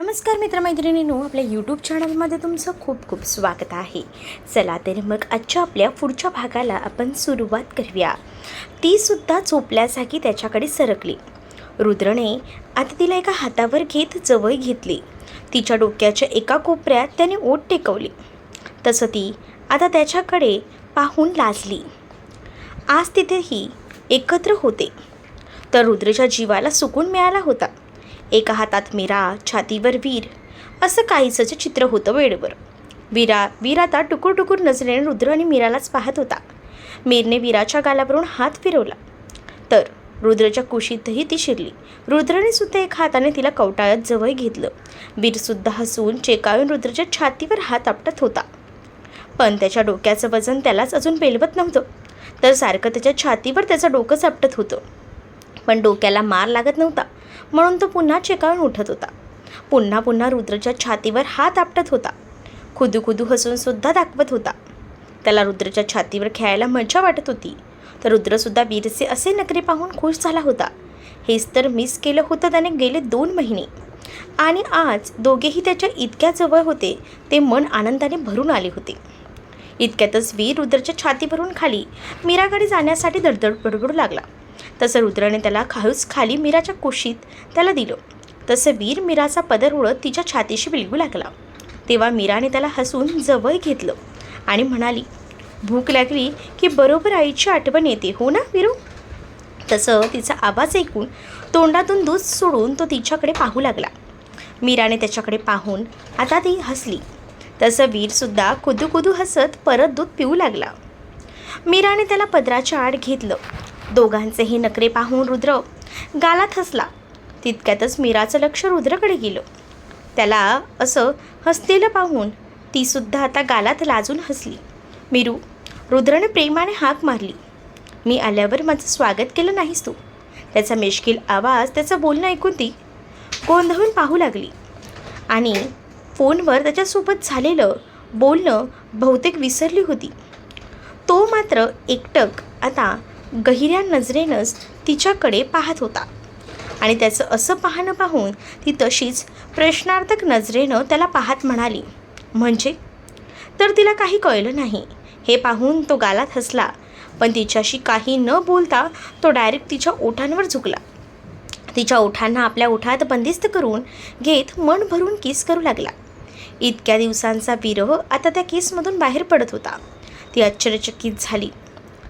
नमस्कार मित्रमैत्रिणींनो आपल्या यूट्यूब चॅनलमध्ये तुमचं खूप खूप स्वागत आहे. चला तर मग आजच्या आपल्या पुढच्या भागाला आपण सुरुवात करूया. तीसुद्धा झोपल्यासाठी झोपल्या जागी त्याच्याकडे सरकली. रुद्रने आता तिला एका हातावर घेत जवळ घेतली. तिच्या डोक्याच्या एका कोपऱ्यात त्याने ओट टेकवली. तसं ती आता त्याच्याकडे पाहून लाजली. आज तिथेही एकत्र होते. तर रुद्रच्या जीवाला सुकून मिळाला होता. एका हातात मीरा छातीवर वीर. असं काहीचं चित्र होतं वेळेवर. वीरा वीर आता टुकूर टुकूर नजरेने रुद्र आणि मीरालाच पाहत होता. मीरने वीराच्या गालावरून हात फिरवला. तर रुद्रच्या कुशीतही ती शिरली. रुद्रने सुद्धा एक हाताने तिला कवटाळत जवळ घेतलं. वीरसुद्धा हसून चेकाळून रुद्रच्या छातीवर हात आपटत होता. पण त्याच्या डोक्याचं वजन त्यालाच अजून पेलवत नव्हतं. तर सारखं त्याच्या छातीवर त्याचं डोकं आपटत होतं. पण डोक्याला मार लागत नव्हता. म्हणून तो पुन्हा चेकाळून उठत होता. पुन्हा पुन्हा रुद्रच्या छातीवर हात आपटत होता. खुदू खुदू हसूनसुद्धा दाखवत होता. त्याला रुद्रच्या छातीवर खेळायला मजा वाटत होती. तर रुद्रसुद्धा वीरचे असे नखरे पाहून खुश झाला होता. हेच तर मिस केलं होतं त्याने गेले दोन महिने. आणि आज दोघेही त्याच्या इतक्या जवळ होते ते मन आनंदाने भरून आले होते. इतक्यातच वीर रुद्रच्या छातीवरून खाली मीराकडे जाण्यासाठी दडदड बडबडू लागला. तसं रुद्राने त्याला खाऊस खाली मीराच्या कुशीत त्याला दिलं. तसं वीर मीराचा पदर उडत तिच्या छातीशी बिलगू लागला. तेव्हा मीराने त्याला हसून जवळ घेतलं आणि म्हणाली भूक लागली की बरोबर आईची आठवण येते हो ना वीरू? तसं तिचा आवाज ऐकून तोंडातून दूध सोडून तो तिच्याकडे पाहू लागला. मीराने त्याच्याकडे पाहून आता ती हसली. तसं वीरसुद्धा कुदू कुदू हसत परत दूध पिऊ लागला. मीराने त्याला पदराच्या आड घेतलं. दोघांचेही नखरे पाहून रुद्र गालात हसला तितक्यातच मीराचं लक्ष रुद्रकडे गेलं. त्याला असं हसलेलं पाहून तीसुद्धा आता गालात लाजून हसली. मीरू रुद्रने प्रेमाने हाक मारली. मी आल्यावर माझं स्वागत केलं नाहीस तू. त्याचा मिश्किल आवाज त्याचं बोलणं ऐकून ती गोंधळून पाहू लागली. आणि फोनवर त्याच्यासोबत झालेलं बोलणं बहुतेक विसरली होती. तो मात्र एकटक आता गहिऱ्या नजरेनंच तिच्याकडे पाहत होता. आणि त्याचं असं पाहणं पाहून ती तशीच प्रश्नार्थक नजरेनं त्याला पाहत म्हणाली म्हणजे? तर तिला काही कळलं नाही. हे पाहून तो गालात हसला पण तिच्याशी काही न बोलता तो डायरेक्ट तिच्या ओठांवर झुकला. तिच्या ओठांना आपल्या ओठात बंदिस्त करून घेत मन भरून किस करू लागला. इतक्या दिवसांचा विरह आता त्या केसमधून बाहेर पडत होता. ती आश्चर्यचकित झाली.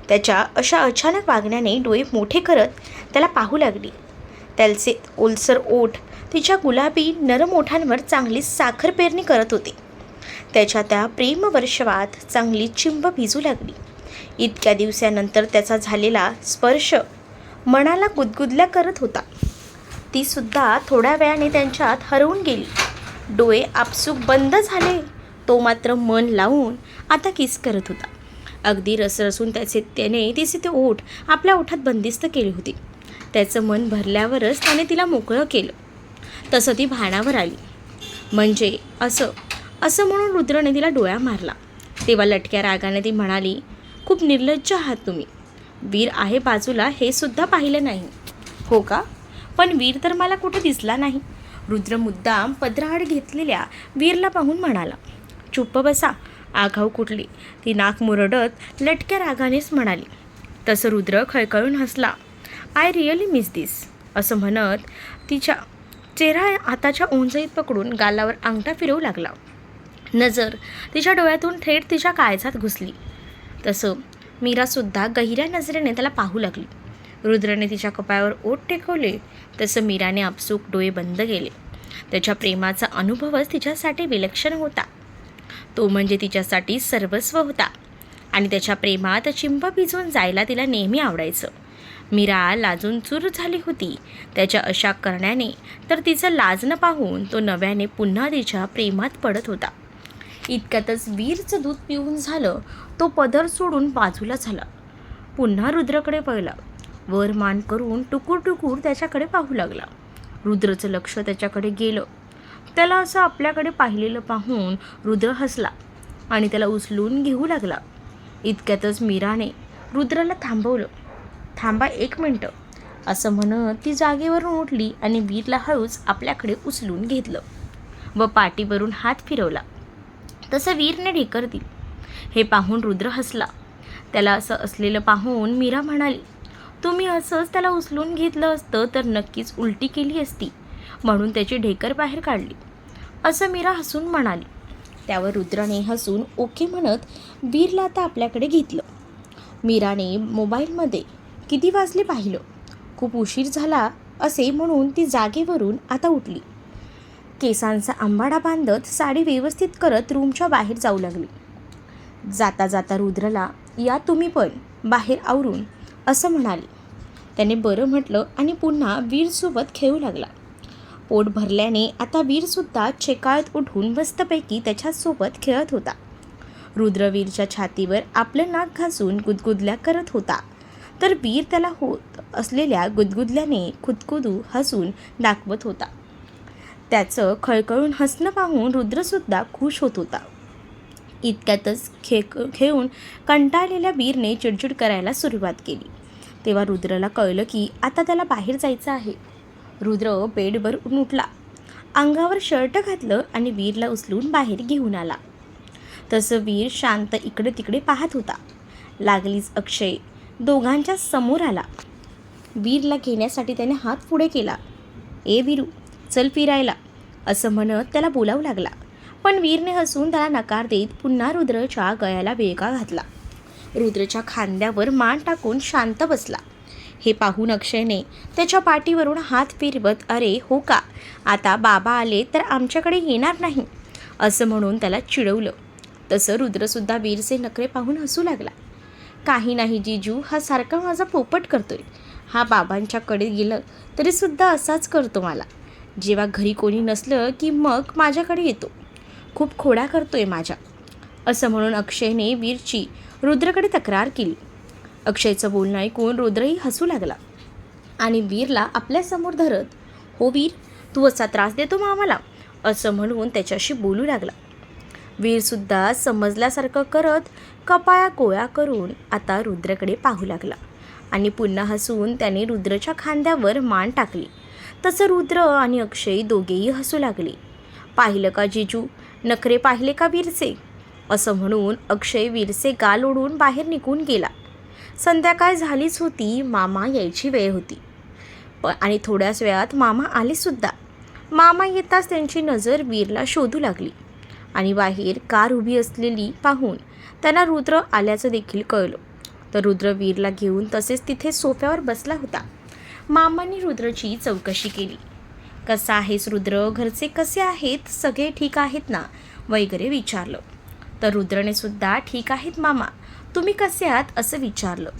त्याच्या अशा अचानक वागण्याने डोळे मोठे करत त्याला पाहू लागली. त्याचे ओलसर ओठ तिच्या गुलाबी नरम ओठांवर चांगली साखर पेरणी करत होते. त्याच्या त्या प्रेमवर्षवात चांगली चिंब भिजू लागली. इतक्या दिवसानंतर त्याचा झालेला स्पर्श मनाला गुदगुदल्या करत होता. तीसुद्धा थोड्या वेळाने त्यांच्यात हरवून गेली. डोळे आपसूक बंद झाले. तो मात्र मन लावून आता किस करत होता. अगदी रसरसून त्याचे त्याने तिचे ते ओठ आपल्या ओठात बंदिस्त केली होती. त्याचं मन भरल्यावरच त्याने तिला मोकळं केलं. तसं ती भाणावर आली. म्हणजे असं असं म्हणून रुद्रने तिला डोळा मारला. तेव्हा लटक्या रागाने ती म्हणाली खूप निर्लज्ज आहात तुम्ही. वीर आहे बाजूला हे सुद्धा पाहिलं नाही. हो का? पण वीर तर मला कुठे दिसला नाही. रुद्र मुद्दाम पदराआड घेतलेल्या वीरला पाहून म्हणाला चुप्प बसा. आघाव कुठली? ती नाक मुरडत लटक्या रागानेच म्हणाली. तसं रुद्र खळखळून हसला. आय रिअली मिस दिस असं म्हणत तिच्या चेहरा हाताच्या उंचईत पकडून गालावर अंगठा फिरवू लागला. नजर तिच्या डोळ्यातून थेट तिच्या काळजात घुसली. तसं मीरासुद्धा गहिऱ्या नजरेने त्याला पाहू लागली. रुद्रने तिच्या कपाळावर ओठ टेकवले. तसं मीराने आपसूक डोळे बंद केले. त्याच्या प्रेमाचा अनुभवच तिच्यासाठी विलक्षण होता. तो म्हणजे तिच्यासाठी सर्वस्व होता. आणि त्याच्या प्रेमात चिंब भिजवून जायला तिला नेहमी आवडायचं. मीरा लाजून चूर झाली होती. त्याच्या अशा करण्याने तर तिचं लाजणं पाहून तो नव्याने पुन्हा तिच्या प्रेमात पडत होता. इतक्यातच वीरचं दूध पिऊन झालं तो पदर सोडून बाजूला झाला. पुन्हा रुद्रकडे पळला वर मान करून टुकूर टुकूर त्याच्याकडे पाहू लागला. रुद्रचं लक्ष त्याच्याकडे गेलं. त्याला असं आपल्याकडे पाहिलेलं पाहून रुद्र हसला आणि त्याला उचलून घेऊ लागला. इतक्यातच मीराने रुद्राला थांबवलं. थांबा एक मिनटं असं म्हणत ती जागेवरून उठली आणि वीरला हळूच आपल्याकडे उचलून घेतलं व पाठीवरून हात फिरवला. तसं वीरने ढेकर दिली हे पाहून रुद्र हसला. त्याला असं असलेलं पाहून मीरा म्हणाली तुम्ही असंच त्याला उचलून घेतलं असतं तर नक्कीच उलटी केली असती म्हणून त्याची ढेकर बाहेर काढली. असं मीरा हसून म्हणाली. त्यावर रुद्राने हसून ओके म्हणत वीरला आता आपल्याकडे घेतलं. मीराने मोबाईलमध्ये किती वाजले पाहिलं? खूप उशीर झाला असे म्हणून ती जागेवरून आता उठली. केसांचा आंबाडा बांधत साडी व्यवस्थित करत रूमच्या बाहेर जाऊ लागली. जाता जाता रुद्रला या तुम्ही पण बाहेर आवरून असं म्हणाले. त्याने बरं म्हटलं आणि पुन्हा वीरसोबत खेळू लागला. पोट भरल्याने आता वीरसुद्धा चेकाळत उठून मस्तपैकी त्याच्यासोबत खेळत होता. रुद्रवीरच्या छातीवर आपलं नाक घासून गुदगुदल्या करत होता. तर वीर त्याला होत असलेल्या गुदगुदल्याने खुदकुदू हसून दाखवत होता. त्याचं खळखळून हसणं पाहून रुद्रसुद्धा खुश होत होता. इतक्यातच खे खेळून कंटाळलेल्या वीरने चिडचिड करायला सुरुवात केली. तेव्हा रुद्रला कळलं की आता त्याला बाहेर जायचं आहे. रुद्र बेडभर उठला. अंगावर शर्ट घातलं आणि वीरला उचलून बाहेर घेऊन आला. तसं वीर शांत इकडे तिकडे पाहत होता. लागलीच अक्षय दोघांच्या समोर आला. वीरला घेण्यासाठी त्याने हात पुढे केला. ए वीरू चल फिरायला असं म्हणत त्याला बोलावू लागला. पण वीरने हसून त्याला नकार देत पुन्हा रुद्रच्या गळ्याला वेगा घातला. रुद्रच्या खांद्यावर मान टाकून शांत बसला. हे पाहून अक्षयने त्याच्या पाठीवरून हात फिरवत अरे हो का? आता बाबा आले तर आमच्याकडे येणार नाही. असं म्हणून त्याला चिडवलं. तसं रुद्रसुद्धा वीरचे नखरे पाहून हसू लागला. काही नाही जिजू हा सारखा माझा पोपट करतोय. हा बाबांच्याकडे गेलं तरीसुद्धा असाच करतो मला. जेव्हा घरी कोणी नसलं की मग माझ्याकडे येतो. खूप खोडा करतोय माझ्या. असं म्हणून अक्षयने वीरची रुद्रकडे तक्रार केली. अक्षयचं बोलणं ऐकून रुद्रही हसू लागला. आणि वीरला आपल्यासमोर धरत हो वीर तू असा त्रास देतो मामाला असं म्हणून त्याच्याशी बोलू लागला. वीरसुद्धा समजल्यासारखं करत कपाळा कोळ्या करून आता रुद्रकडे पाहू लागला. आणि पुन्हा हसून त्याने रुद्रच्या खांद्यावर मान टाकली. तसं रुद्र आणि अक्षय दोघेही हसू लागले. पाहिलं का जिजू? नखरे पाहिले का वीरचे? असं म्हणून अक्षय वीरचे गाल ओढून बाहेर निघून गेला. संध्याकाळ झालीच होती मामा यायची वेळ होती. प आणि थोड्याच वेळात मामा आलेसुद्धा मामा येताच त्यांची नजर वीरला शोधू लागली. आणि बाहेर कार उभी असलेली पाहून त्यांना रुद्र आल्याचं देखील कळलं. तर रुद्र वीरला घेऊन तसेच तिथे सोफ्यावर बसला होता. मामांनी रुद्रची चौकशी केली. कसा आहेस रुद्र? घरचे कसे आहेत? सगळे ठीक आहेत ना? वगैरे विचारलं. तर रुद्रने सुद्धा ठीक आहेत मामा. तुम्ही कसे आहात असं विचारलं.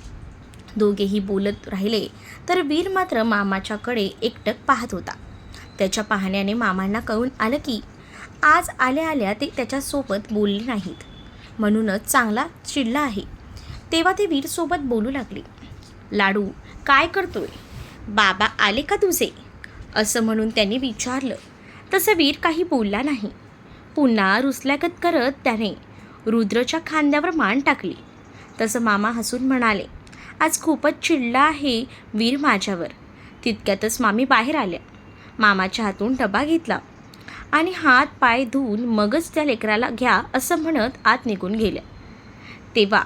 दोघेही बोलत राहिले तर वीर मात्र मामाच्याकडे एकटक पाहत होता. त्याच्या पाहण्याने मामांना कळून आलं की आज आल्या आल्या ते त्याच्यासोबत बोलले नाहीत. म्हणूनच चांगला चिडला आहे. तेव्हा ते वीरसोबत बोलू लागले. लाडू काय करतोय? बाबा आले का तुझे? असं म्हणून त्यांनी विचारलं. तसं वीर काही बोलला नाही. पुन्हा रुसल्यागत करत त्याने रुद्रच्या खांद्यावर मान टाकली. तसं मामा हसून म्हणाले आज खूपच चिडला आहे वीर माझ्यावर. तितक्यातच मामी बाहेर आल्या. मामाच्या हातून डबा घेतला आणि हात पाय धुवून मगच त्या लेकराला घ्या असं म्हणत आत निघून गेल्या. तेव्हा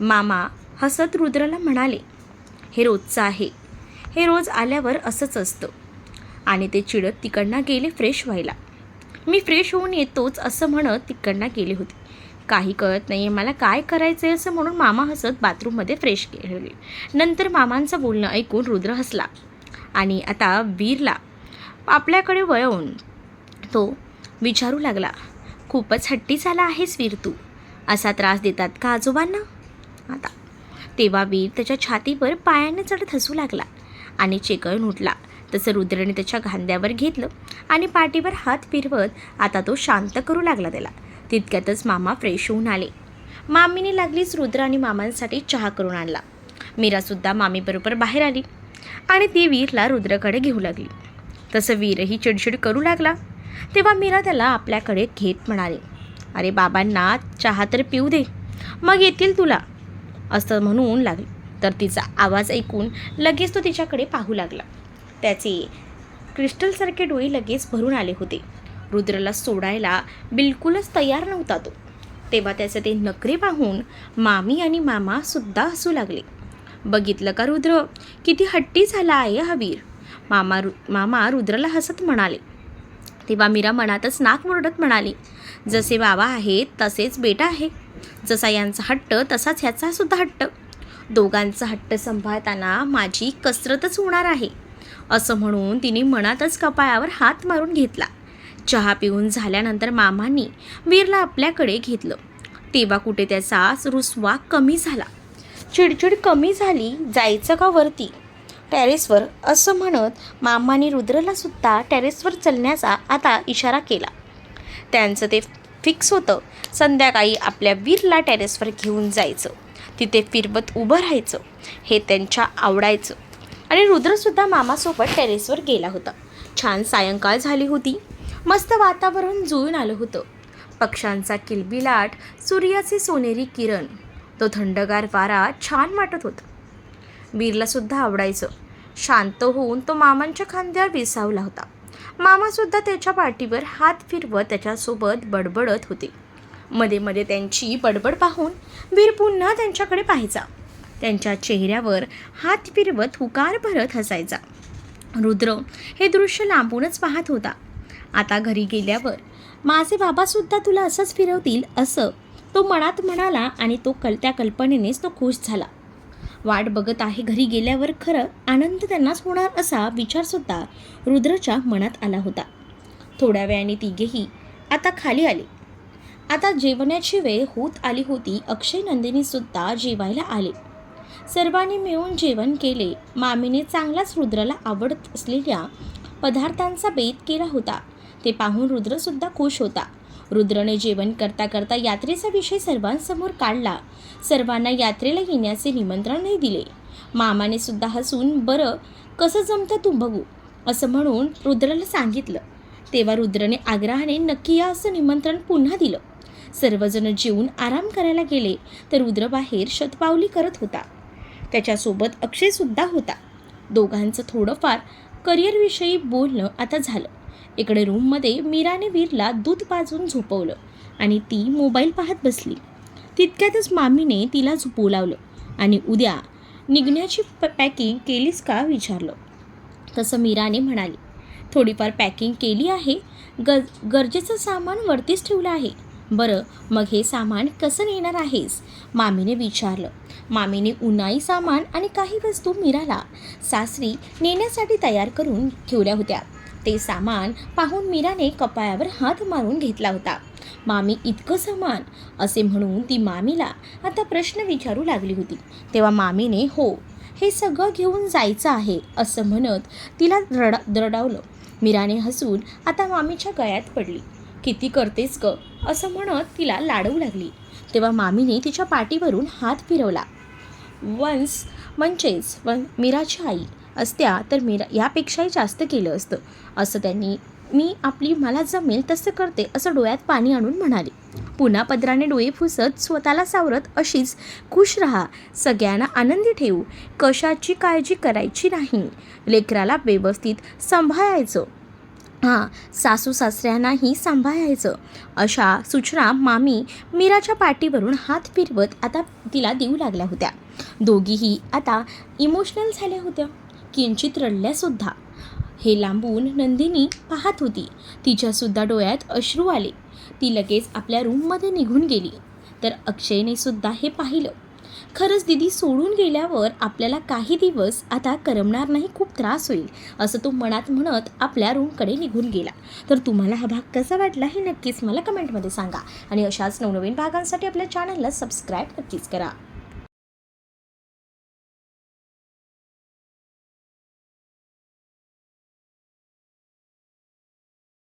मामा हसत रुद्रला म्हणाले हे रोजचं आहे. हे रोज आल्यावर असंच असतं. आणि ते चिडत तिकडनं गेले फ्रेश व्हायला. मी फ्रेश होऊन येतोच असं म्हणत तिकडनं गेले होते. काही कळत नाही आहे मला काय करायचं आहे असं म्हणून मामा हसत बाथरूममध्ये फ्रेश केले नंतर मामांचं बोलणं ऐकून रुद्र हसला आणि आता वीरला आपल्याकडे वळवून तो विचारू लागला खूपच हट्टी झाला आहेस वीर तू असा त्रास देतात का आजोबांना? आता तेव्हा वीर त्याच्या छातीवर पायाने चढत हसू लागला आणि चेकळून उठला. तसं रुद्रने त्याच्या खांद्यावर घेतलं आणि पाठीवर हात फिरवत आता तो शांत करू लागला त्याला. तितक्यातच मामा फ्रेश होऊन आले. मामीने लागलीच रुद्र आणि मामांसाठी चहा करून आणला. मीरासुद्धा मामीबरोबर बाहेर आली आणि ती वीरला रुद्रकडे घेऊ लागली. तसं वीरही चिडचिड करू लागला. तेव्हा मीरा त्याला आपल्याकडे घेत म्हणाले अरे बाबांना चहा तर पिऊ दे मग येतील तुला असं म्हणून लागली. तर तिचा आवाज ऐकून लगेच तो तिच्याकडे पाहू लागला. त्याचे क्रिस्टलसारखे डोळे लगेच भरून आले होते. रुद्रला सोडायला बिलकुलच तयार नव्हता तो. तेव्हा त्याचे ते नखरे पाहून मामी आणि मामा सुद्धा हसू लागले. बघितलं का रुद्र? किती हट्टी झाला आहे हा वीर. मामा रु मामा रुद्रला हसत म्हणाले. तेव्हा मीरा मनातच नाक मुरडत म्हणाली जसे बाबा आहेत तसेच बेटा आहे. जसा यांचा हट्ट तसाच ह्याचा सुद्धा हट्ट. दोघांचा हट्ट सांभाळताना माझी कसरतच होणार आहे. असं म्हणून तिने मनातच कपाळावर हात मारून घेतला. चहा पिऊन झाल्यानंतर मामांनी वीरला आपल्याकडे घेतलं. तेव्हा कुठे त्याचा रुसवा कमी झाला. चिडचिड कमी झाली जायचं का वरती? टेरेसवर असं म्हणत मामाने रुद्रला सुद्धा टेरेसवर चलण्याचा आता इशारा केला. त्यांचं ते फिक्स होतं संध्याकाळी आपल्या वीरला टेरेसवर घेऊन जायचं. तिथे फिरवत उभं राहायचं हे त्यांच्या आवडायचं. आणि रुद्रसुद्धा मामासोबत टेरेसवर गेला होता. छान सायंकाळ झाली होती. मस्त वातावरण जुळून आलं होतं. पक्ष्यांचा किलबिलाट सूर्याचे सोनेरी किरण तो थंडगार वारा छान वाटत होता. वीरलासुद्धा आवडायचं. शांत होऊन तो मामांच्या खांद्यावर विसावला होता. मामासुद्धा त्याच्या पाठीवर हात फिरवत त्याच्यासोबत बडबडत होते. मध्ये मध्ये त्यांची बडबड पाहून वीर पुन्हा त्यांच्याकडे पाहायचा. त्यांच्या चेहऱ्यावर हात फिरवत हुकार भरत हसायचा. रुद्र हे दृश्य लांबूनच पाहत होता. आता घरी गेल्यावर. माझे बाबासुद्धा तुला असंच फिरवतील असं. तो मनात म्हणाला आणि तो कल त्या कल्पनेनेच तो खुश झाला. वाट बघत आहे घरी गेल्यावर खरं आनंद त्यांनाच होणार असा विचारसुद्धा रुद्रच्या मनात आला होता. थोड्या वेळाने तिघेही आता खाली आले. आता जेवण्याची वेळ होत आली होती अक्षय नंदिनीसुद्धा जेवायला आले. सर्वांनी मिळून जेवण केले. मामीने चांगलाच रुद्राला आवडत असलेल्या पदार्थांचा बेत केला होता. ते पाहून रुद्रसुद्धा खुश होता. रुद्रने जेवण करता करता यात्रेचा विषय सर्वांसमोर काढला. सर्वांना यात्रेला येण्याचे निमंत्रणही दिले. मामाने सुद्धा हसून बरं कसं जमतं तू बघू असं म्हणून रुद्रला सांगितलं. तेव्हा रुद्रने आग्रहाने नक्की या असं निमंत्रण पुन्हा दिलं. सर्वजण जेवून आराम करायला गेले तर रुद्र बाहेर शतपावली करत होता. त्याच्यासोबत अक्षयसुद्धा होता. दोघांचं थोडंफार करिअरविषयी बोलणं आता झालं. इकडे रूममध्ये मीराने वीरला दूध पाजून झोपवलं आणि ती मोबाईल पाहत बसली. तितक्यातच मामीने तिला झोपू लावलं आणि उद्या निघण्याची प पॅकिंग केलीस का विचारलं. तसं मीराने म्हणाली थोडीफार पॅकिंग केली आहे. ग गरजेचं सामान वरतीच ठेवलं आहे. बरं मग हे सामान कसं नेणार आहेस? मामीने विचारलं. मामीने उन्हाळी सामान आणि काही वस्तू मीराला सासरी नेण्यासाठी तयार करून ठेवल्या होत्या. ते सामान पाहून मीराने कपाळावर हात मारून घेतला होता. मामी इतकं सामान असे म्हणून ती मामीला आता प्रश्न विचारू लागली होती. तेव्हा मामीने हो हे सगळं घेऊन जायचं आहे असं म्हणत तिला रडा रडावलं. मीराने हसून आता मामीच्या गळ्यात पडली. किती करतेस ग असं म्हणत तिला लाडवू लागली. तेव्हा मामीने तिच्या पाठीवरून हात फिरवला. वन्स म्हणजेच वन मीराची आई असत्या तर मीरा यापेक्षाही जास्त केलं असतं. असं त्यांनी मी आपली मला जमेल तसं करते असं डोळ्यात पाणी आणून म्हणाले. पुन्हा पदराने डोळे फुसत स्वतःला सावरत अशीच खुश राहा. सगळ्यांना आनंदी ठेवू. कशाची काळजी करायची नाही. लेकराला व्यवस्थित सांभाळायचं. हां सासू सासऱ्यांनाही सांभाळायचं. अशा सूचना मामी मीराच्या पाठीवरून हात फिरवत आता तिला देऊ लागल्या होत्या. दोघीही आता इमोशनल झाल्या होत्या. किंचित रडल्यासुद्धा. हे लांबून नंदिनी पाहत होती. तिच्यासुद्धा डोळ्यात अश्रू आले. ती लगेच आपल्या रूममध्ये निघून गेली. तर अक्षयने सुद्धा हे पाहिलं. खरंच दिदी सोडून गेल्यावर आपल्याला काही दिवस आता करमणार नाही खूप त्रास होईल असं तो मनात म्हणत आपल्या रूमकडे निघून गेला. तर तुम्हाला हा भाग कसा वाटला हे नक्कीच मला कमेंटमध्ये सांगा. आणि अशाच नवनवीन भागांसाठी आपल्या चॅनलला सबस्क्राईब नक्कीच करा.